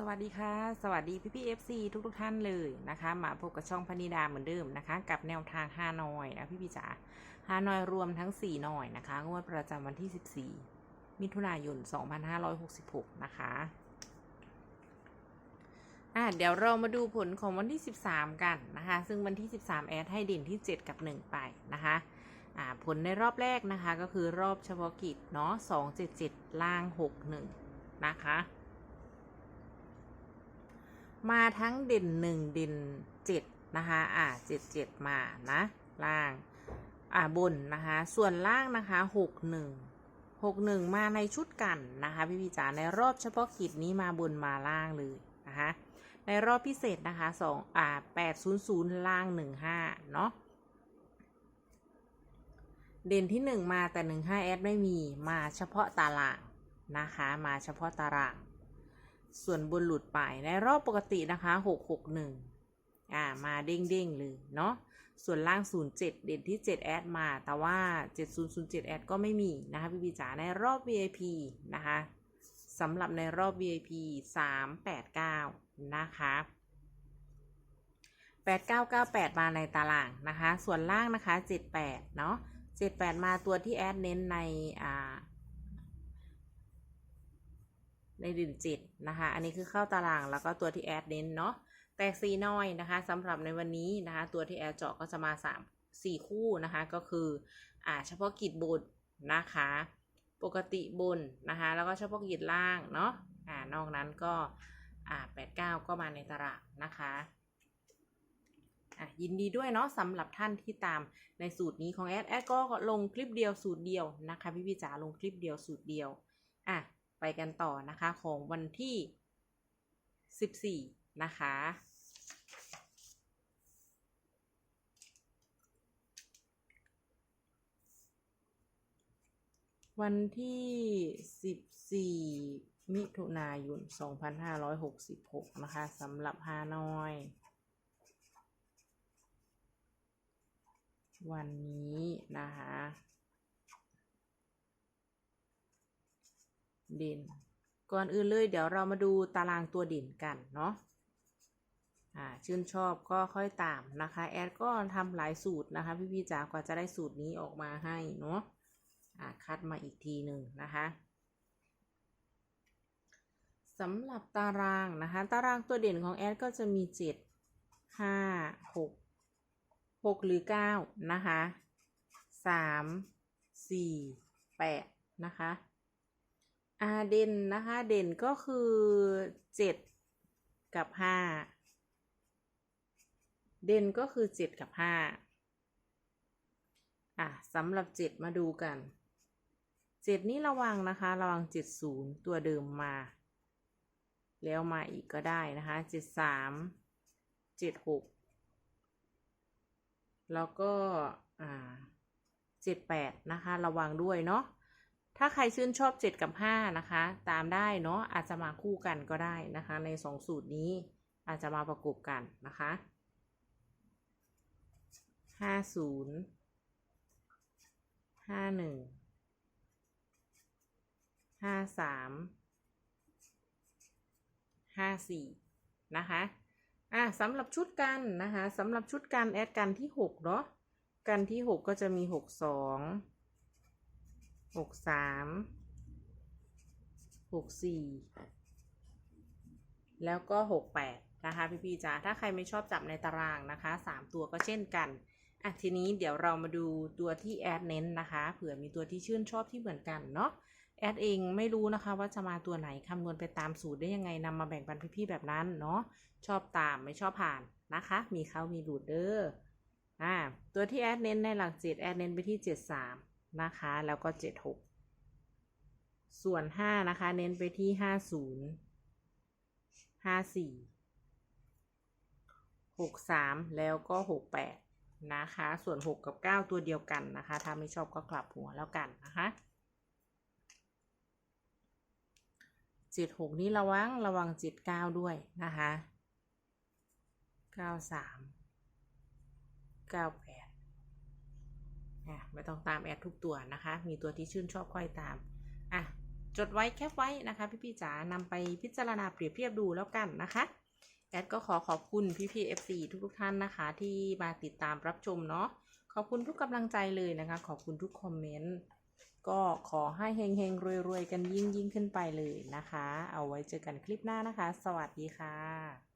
สวัสดีค่ะ สวัสดีพี่พี่เอฟซีทุกทุกท่านเลยนะคะ มาพบกับช่องพนิดาเหมือนเดิมนะคะ กับแนวทางฮานอยนะพี่พี่จ๋าฮานอยรวมทั้ง4หน่อยนะคะ งวดประจำวันที่14มิถุนายน2566นะคะอะเดี๋ยวเรามาดูผลของวันที่13กันนะคะ ซึ่งวันที่13แอดให้เด่นที่7กับ1ไปนะคะอ่าผลในรอบแรกนะคะ ก็คือรอบเฉพาะกิจเนาะ277ล่าง61นะคะ มาทั้งเด่นหนึ่งเด่นเจ็ดนะคะ อ่าเจ็ดเจ็ดมานะ ล่าง อ่าบนนะคะ ส่วนล่างนะคะหกหนึ่งหกหนึ่งมาในชุดกันนะคะ พี่พี่จ๋าในรอบเฉพาะกิจนี้มาบนมาล่างเลยนะคะ ในรอบพิเศษนะคะสองอ่าแปดศูนย์ศูนย์ล่างหนึ่งห้าเนาะเด่นที่หนึ่งมาแต่หนึ่งห้าแอดไม่มีมาเฉพาะตารางนะคะ มาเฉพาะตาราง ส่วนบนหลุดไปในรอบปกตินะคะ 661 อ่า มาเด้งเด้งๆเลยเนาะ ส่วนล่าง 07 เด่นที่ 7 แอดมา แต่ว่า 7007 แอดก็ไม่มีนะคะพี่พีจ๋าในรอบ VIP นะคะสำหรับในรอบ VIP 389 นะคะ 8998 มาในตารางนะคะ ส่วนล่างนะคะ 78 เนาะ 78 มาตัวที่แอดเน้นในอ่า ในด่นจิตนะคะ อันนี้คือเข้าตารางแล้วก็ตัวที่แอดเน้นเนาะ แตกสีน้อยนะคะสำหรับในวันนี้นะคะ ตัวที่แอดเจาะก็จะมา3 4คู่นะคะ ก็คืออ่าเฉพาะกิจบนนะคะ ปกติบนนะคะ แล้วก็เฉพาะกิจล่างเนาะอ่านอกนั้นก็อ่า89ก็มาในตารางนะคะอะยินดีด้วยเนาะสำหรับท่านที่ตามในสูตรนี้ของแอดแอดก็ลงคลิปเดียวสูตรเดียวนะคะ พี่พี่จ๋าลงคลิปเดียวสูตรเดียวอะ ไปกันต่อนะคะของวันที่ 14 นะคะ วันที่ 14 มิถุนายน 2566 นะคะสำหรับฮานอย วันนี้นะคะ เด่น ก่อนอื่นเลยเดี๋ยวเรามาดูตารางตัวเด่นกันเนาะอ่าชื่นชอบก็ค่อยตามนะคะ แอดก็ทำหลายสูตรนะคะ พี่ๆจ๋ากว่าจะได้สูตรนี้ออกมาให้เนาะอ่าคัดมาอีกทีหนึ่งนะคะสำหรับตารางนะคะ ตารางตัวเด่นของแอดก็จะมีเจ็ดห้าหกหกหรือเก้านะคะสามสี่แปดนะคะ อ่าเด่นนะคะ เด่นก็คือเจ็ดกับห้าเด่นก็คือเจ็ดกับห้าอะสำหรับเจ็ดมาดูกันเจ็ดนี้ระวังนะคะ ระวังเจ็ดศูนย์ตัวเดิมมา แล้วมาอีกก็ได้นะคะเจ็ดสามเจ็ดหกแล้วก็อ่าเจ็ดแปดนะคะ ระวังด้วยเนาะ ถ้าใครชื่นชอบ 7 กับ 5 นะคะ ตามได้เนาะอาจจะมาคู่กันก็ได้นะคะ ใน 2 สูตรนี้อาจจะมาประกบกันนะคะ 50 51 53 54 นะคะอะสำหรับชุดกันนะคะสำหรับชุดกันแอดกันที่ 6 เนาะกันที่ 6 ก็จะมี 62 หกสามหกสี่แล้วก็หกแปดนะคะพี่พี่ๆจ๋าถ้าใครไม่ชอบจับในตารางนะคะสามตัวก็เช่นกันอะทีนี้เดี๋ยวเรามาดูตัวที่แอดเน้นนะคะเผื่อมีตัวที่ชื่นชอบที่เหมือนกันเนาะแอดเองไม่รู้นะคะว่าจะมาตัวไหนคำนวณไปตามสูตรได้ยังไงนำมาแบ่งปันพี่ๆแบบนั้นเนาะชอบตามไม่ชอบผ่านนะคะ มีเขามีหลุดเด้ออ่าตัวที่แอดเน้นในหลักเจ็ดแอดเน้นไปที่เจ็ดสาม นะคะ แล้วก็เจ็ดหกส่วนห้านะคะ เน้นไปที่ห้าศูนย์ห้าสี่หกสามแล้วก็หกแปดนะคะ ส่วนหกกับเก้าตัวเดียวกันนะคะ ถ้าไม่ชอบก็กลับหัวแล้วกันนะคะเจ็ดหกนี้ระวังระวังเจ็ดเก้าด้วยนะคะเก้าสามเก้าแปด อะไม่ต้องตามแอดทุกตัวนะคะ มีตัวที่ชื่นชอบค่อยตามอะจดไว้แคปไว้นะคะ พี่ๆจ๋านำไปพิจารณาเปรียบเทียบดูแล้วกันนะคะแอดก็ขอขอบคุณพี่ๆ FC ทุกๆท่านนะคะ ที่มาติดตามรับชมเนาะขอบคุณทุกกำลังใจเลยนะคะ ขอบคุณทุกคอมเมนต์ก็ขอให้เฮงๆรวยๆกันยิ่งยิ่งขึ้นไปเลยนะคะ เอาไว้เจอกันคลิปหน้านะคะ สวัสดีค่ะ